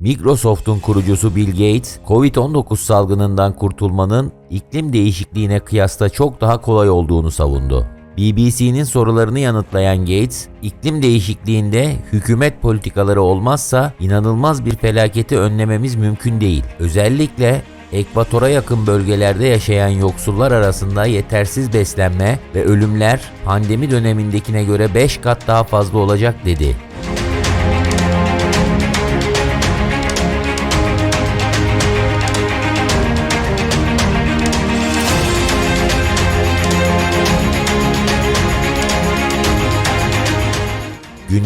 Microsoft'un kurucusu Bill Gates, Covid-19 salgınından kurtulmanın iklim değişikliğine kıyasla çok daha kolay olduğunu savundu. BBC'nin sorularını yanıtlayan Gates, iklim değişikliğinde hükümet politikaları olmazsa inanılmaz bir felaketi önlememiz mümkün değil. Özellikle ekvatora yakın bölgelerde yaşayan yoksullar arasında yetersiz beslenme ve ölümler pandemi dönemindekine göre 5 kat daha fazla olacak dedi.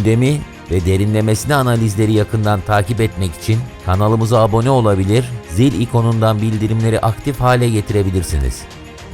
Gündemi ve derinlemesine analizleri yakından takip etmek için kanalımıza abone olabilir, zil ikonundan bildirimleri aktif hale getirebilirsiniz.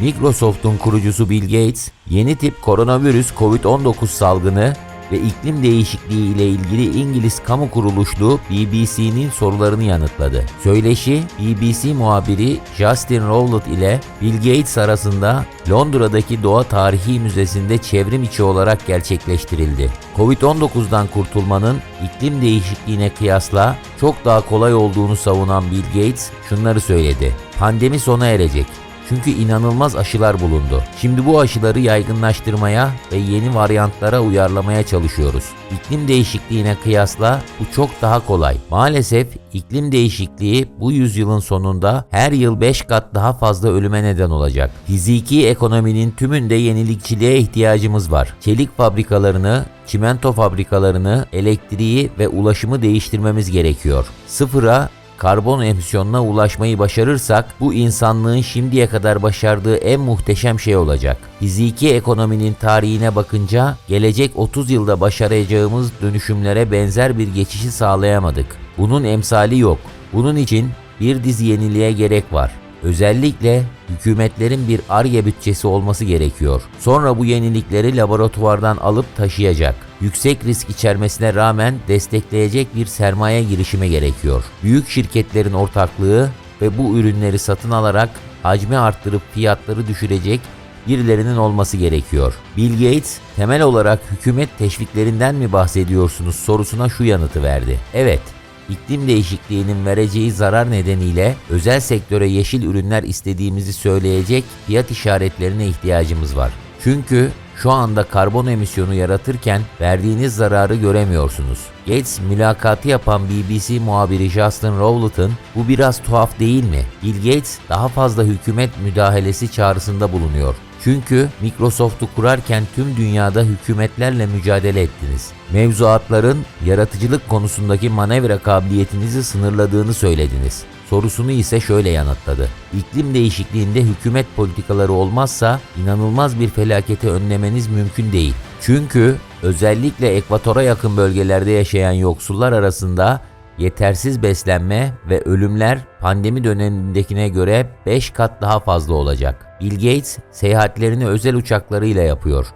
Microsoft'un kurucusu Bill Gates, yeni tip koronavirüs COVID-19 salgını ve iklim değişikliği ile ilgili İngiliz kamu kuruluşlu BBC'nin sorularını yanıtladı. Söyleşi BBC muhabiri Justin Rowland ile Bill Gates arasında Londra'daki Doğa Tarihi Müzesi'nde çevrim içi olarak gerçekleştirildi. Covid-19'dan kurtulmanın iklim değişikliğine kıyasla çok daha kolay olduğunu savunan Bill Gates şunları söyledi. Pandemi sona erecek. Çünkü inanılmaz aşılar bulundu. Şimdi bu aşıları yaygınlaştırmaya ve yeni varyantlara uyarlamaya çalışıyoruz. İklim değişikliğine kıyasla bu çok daha kolay. Maalesef iklim değişikliği bu yüzyılın sonunda her yıl 5 kat daha fazla ölüme neden olacak. Fiziki ekonominin tümünde yenilikçiliğe ihtiyacımız var. Çelik fabrikalarını, çimento fabrikalarını, elektriği ve ulaşımı değiştirmemiz gerekiyor. Sıfıra karbon emisyonuna ulaşmayı başarırsak bu insanlığın şimdiye kadar başardığı en muhteşem şey olacak. Fiziki ekonominin tarihine bakınca gelecek 30 yılda başaracağımız dönüşümlere benzer bir geçişi sağlayamadık. Bunun emsali yok. Bunun için bir dizi yeniliğe gerek var. Özellikle hükümetlerin bir ARGE bütçesi olması gerekiyor. Sonra bu yenilikleri laboratuvardan alıp taşıyacak. Yüksek risk içermesine rağmen destekleyecek bir sermaye girişimi gerekiyor. Büyük şirketlerin ortaklığı ve bu ürünleri satın alarak hacmi arttırıp fiyatları düşürecek birilerinin olması gerekiyor. Bill Gates temel olarak hükümet teşviklerinden mi bahsediyorsunuz sorusuna şu yanıtı verdi. Evet, iklim değişikliğinin vereceği zarar nedeniyle özel sektöre yeşil ürünler istediğimizi söyleyecek fiyat işaretlerine ihtiyacımız var. Çünkü şu anda karbon emisyonu yaratırken verdiğiniz zararı göremiyorsunuz. Gates mülakatı yapan BBC muhabiri Justin Rowland'ın bu biraz tuhaf değil mi? Bill Gates daha fazla hükümet müdahalesi çağrısında bulunuyor. Çünkü Microsoft'u kurarken tüm dünyada hükümetlerle mücadele ettiniz. Mevzuatların yaratıcılık konusundaki manevra kabiliyetinizi sınırladığını söylediniz. Sorusunu ise şöyle yanıtladı. İklim değişikliğinde hükümet politikaları olmazsa inanılmaz bir felaketi önlemeniz mümkün değil. Çünkü özellikle ekvatora yakın bölgelerde yaşayan yoksullar arasında yetersiz beslenme ve ölümler pandemi dönemindekine göre 5 kat daha fazla olacak. Bill Gates seyahatlerini özel uçaklarıyla yapıyor.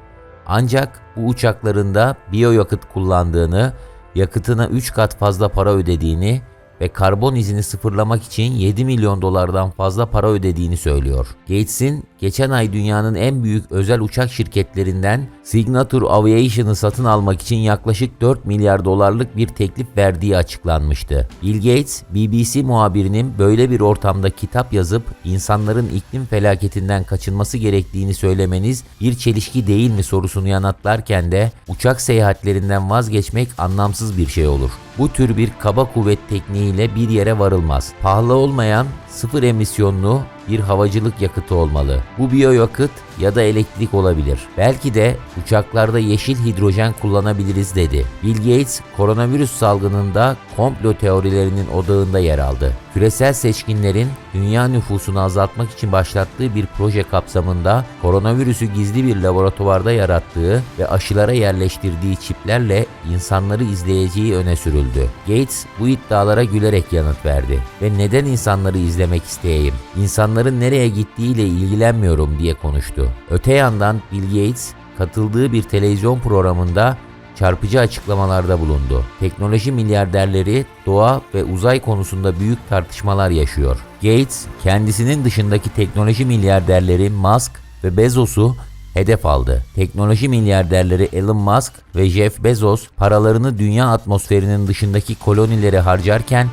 Ancak bu uçaklarında biyoyakıt kullandığını, yakıtına 3 kat fazla para ödediğini ve karbon izini sıfırlamak için 7 milyon dolardan fazla para ödediğini söylüyor. Gates'in geçen ay dünyanın en büyük özel uçak şirketlerinden Signature Aviation'ı satın almak için yaklaşık 4 milyar dolarlık bir teklif verdiği açıklanmıştı. Bill Gates, BBC muhabirinin böyle bir ortamda kitap yazıp insanların iklim felaketinden kaçınması gerektiğini söylemeniz bir çelişki değil mi sorusunu yanıtlarken de uçak seyahatlerinden vazgeçmek anlamsız bir şey olur. Bu tür bir kaba kuvvet tekniğiyle bir yere varılmaz. Pahalı olmayan, sıfır emisyonlu bir havacılık yakıtı olmalı. Bu biyoyakıt ya da elektrik olabilir. Belki de uçaklarda yeşil hidrojen kullanabiliriz dedi. Bill Gates koronavirüs salgınında komplo teorilerinin odağında yer aldı. Küresel seçkinlerin dünya nüfusunu azaltmak için başlattığı bir proje kapsamında koronavirüsü gizli bir laboratuvarda yarattığı ve aşılara yerleştirdiği çiplerle insanları izleyeceği öne sürüldü. Gates bu iddialara gülerek yanıt verdi ve neden insanları izlemek isteyeyim? İnsanların nereye gittiğiyle ilgilenmiyorum diye konuştu. Öte yandan Bill Gates katıldığı bir televizyon programında çarpıcı açıklamalarda bulundu. Teknoloji milyarderleri doğa ve uzay konusunda büyük tartışmalar yaşıyor. Gates, kendisinin dışındaki teknoloji milyarderleri Musk ve Bezos'u hedef aldı. Teknoloji milyarderleri Elon Musk ve Jeff Bezos paralarını dünya atmosferinin dışındaki kolonilere harcarken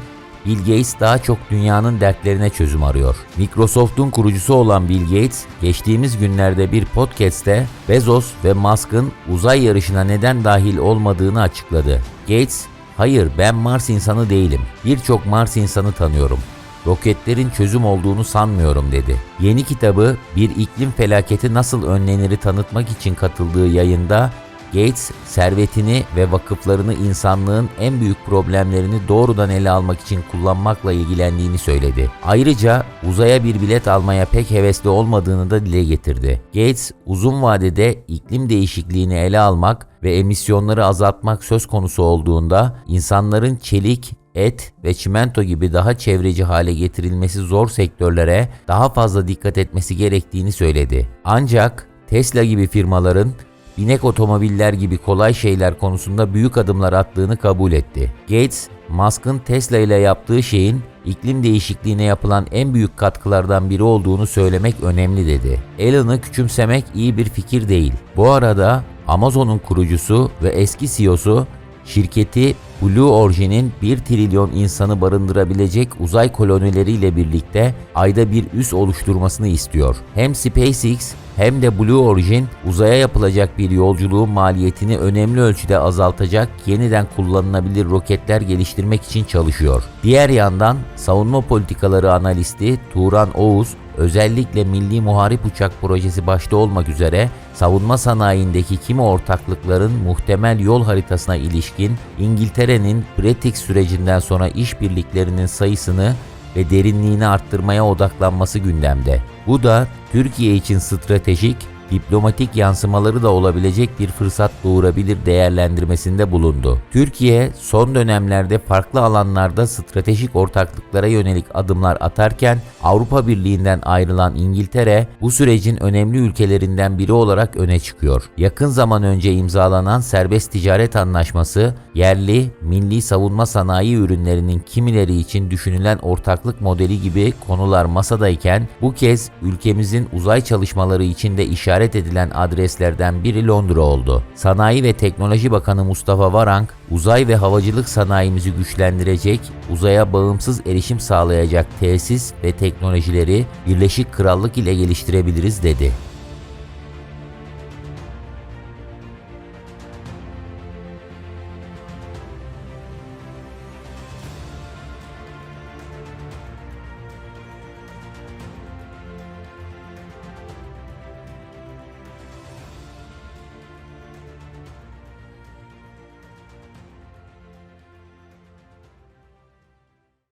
Bill Gates daha çok dünyanın dertlerine çözüm arıyor. Microsoft'un kurucusu olan Bill Gates, geçtiğimiz günlerde bir podcast'te Bezos ve Musk'ın uzay yarışına neden dahil olmadığını açıkladı. Gates, "Hayır, ben Mars insanı değilim. Birçok Mars insanı tanıyorum roketlerin çözüm olduğunu sanmıyorum dedi. Yeni kitabı bir iklim felaketi nasıl önleniri tanıtmak için katıldığı yayında Gates servetini ve vakıflarını insanlığın en büyük problemlerini doğrudan ele almak için kullanmakla ilgilendiğini söyledi. Ayrıca uzaya bir bilet almaya pek hevesli olmadığını da dile getirdi. Gates uzun vadede iklim değişikliğini ele almak ve emisyonları azaltmak söz konusu olduğunda insanların çelik, et ve çimento gibi daha çevreci hale getirilmesi zor sektörlere daha fazla dikkat etmesi gerektiğini söyledi. Ancak Tesla gibi firmaların binek otomobiller gibi kolay şeyler konusunda büyük adımlar attığını kabul etti. Gates, Musk'ın Tesla ile yaptığı şeyin iklim değişikliğine yapılan en büyük katkılardan biri olduğunu söylemek önemli dedi. Elon'u küçümsemek iyi bir fikir değil. Bu arada Amazon'un kurucusu ve eski CEO'su şirketi Blue Origin'in 1 trilyon insanı barındırabilecek uzay kolonileriyle birlikte ayda bir üs oluşturmasını istiyor. Hem SpaceX hem de Blue Origin uzaya yapılacak bir yolculuğun maliyetini önemli ölçüde azaltacak yeniden kullanılabilir roketler geliştirmek için çalışıyor. Diğer yandan savunma politikaları analisti Turan Oğuz özellikle Milli Muharip Uçak Projesi başta olmak üzere savunma sanayindeki kimi ortaklıkların muhtemel yol haritasına ilişkin İngiltere'nin Brexit sürecinden sonra işbirliklerinin sayısını ve derinliğini arttırmaya odaklanması gündemde. Bu da Türkiye için stratejik, diplomatik yansımaları da olabilecek bir fırsat doğurabilir değerlendirmesinde bulundu. Türkiye son dönemlerde farklı alanlarda stratejik ortaklıklara yönelik adımlar atarken Avrupa Birliği'nden ayrılan İngiltere bu sürecin önemli ülkelerinden biri olarak öne çıkıyor. Yakın zaman önce imzalanan serbest ticaret anlaşması yerli, milli savunma sanayi ürünlerinin kimileri için düşünülen ortaklık modeli gibi konular masadayken bu kez ülkemizin uzay çalışmaları için de işaret edilen adreslerden biri Londra oldu. Sanayi ve Teknoloji Bakanı Mustafa Varank, uzay ve havacılık sanayimizi güçlendirecek, uzaya bağımsız erişim sağlayacak tesis ve teknolojileri Birleşik Krallık ile geliştirebiliriz dedi.